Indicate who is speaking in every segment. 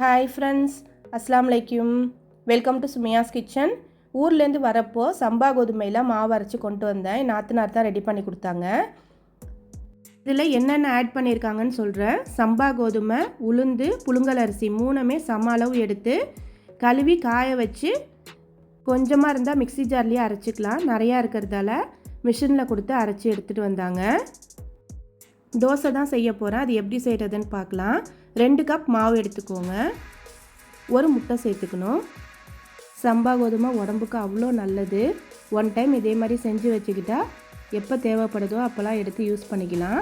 Speaker 1: Hi friends அஸ்லாம் வலைக்கும் welcome to Sumiya's kitchen ஊர்லேருந்து வரப்போ சம்பா கோதுமையில் மாவு அரைச்சி கொண்டு வந்தேன். என் நாத்தனார் தான் ரெடி பண்ணி கொடுத்தாங்க. இதில் என்னென்ன ஆட் பண்ணியிருக்காங்கன்னு சொல்கிறேன் சம்பா கோதுமை உளுந்து புழுங்கல் அரிசி மூணுமே சம அளவு எடுத்து கழுவி காய வச்சு கொஞ்சமாக இருந்தால் மிக்ஸி ஜார்லேயே அரைச்சிக்கலாம். நிறையா இருக்கிறதால மிஷினில் கொடுத்து அரைச்சி எடுத்துகிட்டு வந்தாங்க. தோசை தான் செய்ய போகிறேன் அது எப்படி செய்கிறதுன்னு பார்க்கலாம். ரெண்டு கப் மாவு எடுத்துக்கோங்க. ஒரு முட்டை சேர்த்துக்கணும். சம்பா கோதுமை உடம்புக்கு அவ்வளோ நல்லது. ஒன் டைம் இதே மாதிரி செஞ்சு வச்சுக்கிட்டா எப்போ தேவைப்படுதோ அப்போல்லாம் எடுத்து யூஸ் பண்ணிக்கலாம்.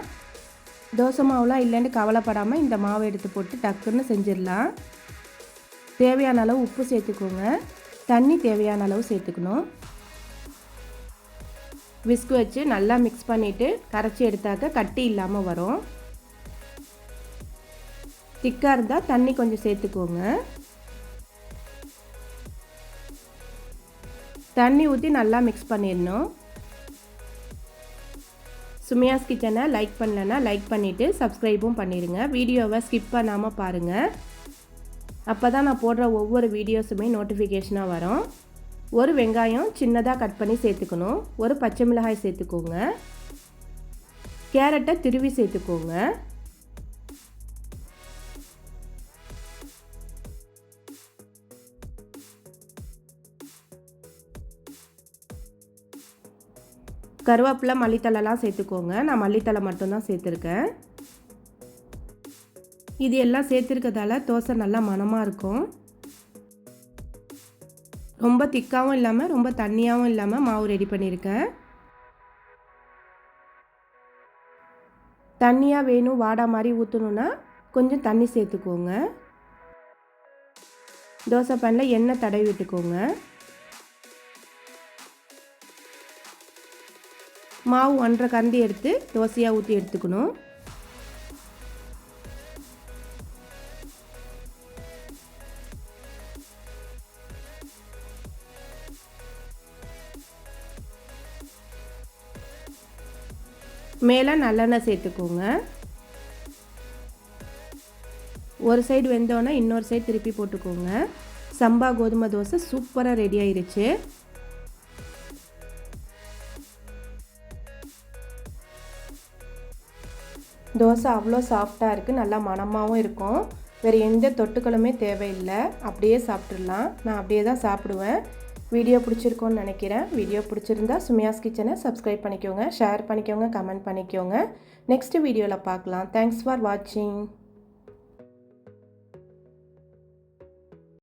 Speaker 1: தோசை மாவுலாம் இல்லைன்னு கவலைப்படாமல் இந்த மாவை எடுத்து போட்டு டக்குன்னு செஞ்சிடலாம். தேவையான அளவு உப்பு சேர்த்துக்கோங்க. தண்ணி தேவையான அளவு சேர்த்துக்கணும். விஸ்க் வச்சு நல்லா மிக்ஸ் பண்ணிவிட்டு கரைச்சி எடுத்தாக்க கட்டி இல்லாமல் வரும். திக்காக இருந்தால் தண்ணி கொஞ்சம் சேர்த்துக்கோங்க. தண்ணி ஊற்றி நல்லா மிக்ஸ் பண்ணிடணும். சுமியாஸ் கிச்சனை லைக் பண்ணலன்னா லைக் பண்ணிவிட்டு சப்ஸ்கிரைபும் பண்ணிடுங்க வீடியோவை ஸ்கிப் பண்ணாமல் பாருங்கள் அப்போ தான் நான் போடுற ஒவ்வொரு வீடியோஸுமே நோட்டிஃபிகேஷனாக வரும். ஒரு வெங்காயம் சின்னதாக கட் பண்ணி சேர்த்துக்கணும். ஒரு பச்சை மிளகாய் சேர்த்துக்கோங்க. கேரட்டை திருவி சேர்த்துக்கோங்க. கருவேப்பிலை மல்லித்தலைலாம் சேர்த்துக்கோங்க. நான் மல்லித்தலை மட்டும்தான் சேர்த்துருக்கேன். இது எல்லாம் சேர்த்துருக்கதால தோசை நல்லா மணமாக இருக்கும். ரொம்ப திக்காகவும் இல்லாமல் ரொம்ப தண்ணியாகவும் இல்லாமல் மாவு ரெடி பண்ணியிருக்கேன் தண்ணியாக வேணும் வாடா மாதிரி ஊற்றணுன்னா கொஞ்சம் தண்ணி சேர்த்துக்கோங்க. தோசை பேனில் எண்ணெய் தடவி விட்டுக்கோங்க. மாவு ஒன்றரை கந்தி எடுத்து தோசையாக ஊற்றி எடுத்துக்கணும். மேலே நல்லெண்ணெய் சேர்த்துக்கோங்க. ஒரு சைடு வெந்தோன்னே இன்னொரு சைடு திருப்பி போட்டுக்கோங்க. சம்பா கோதுமை தோசை சூப்பராக ரெடி ஆயிருச்சு. தோசை அவ்வளோ சாஃப்டாக இருக்குது நல்லா மணமாகவும் இருக்கும். வேறு எந்த தொட்டுக்களுமே தேவையில்லை. அப்படியே சாப்பிட்றலாம் நான் அப்படியே தான் சாப்பிடுவேன். வீடியோ பிடிச்சிருக்கோன்னு நினைக்கிறேன். வீடியோ பிடிச்சிருந்தா சுமியாஸ் கிச்சனை சப்ஸ்கிரைப் பண்ணிக்கோங்க ஷேர் பண்ணிக்கோங்க கமெண்ட் பண்ணிக்கோங்க. நெக்ஸ்ட் வீடியோவில் பார்க்கலாம். தேங்க்ஸ் ஃபார் வாட்சிங்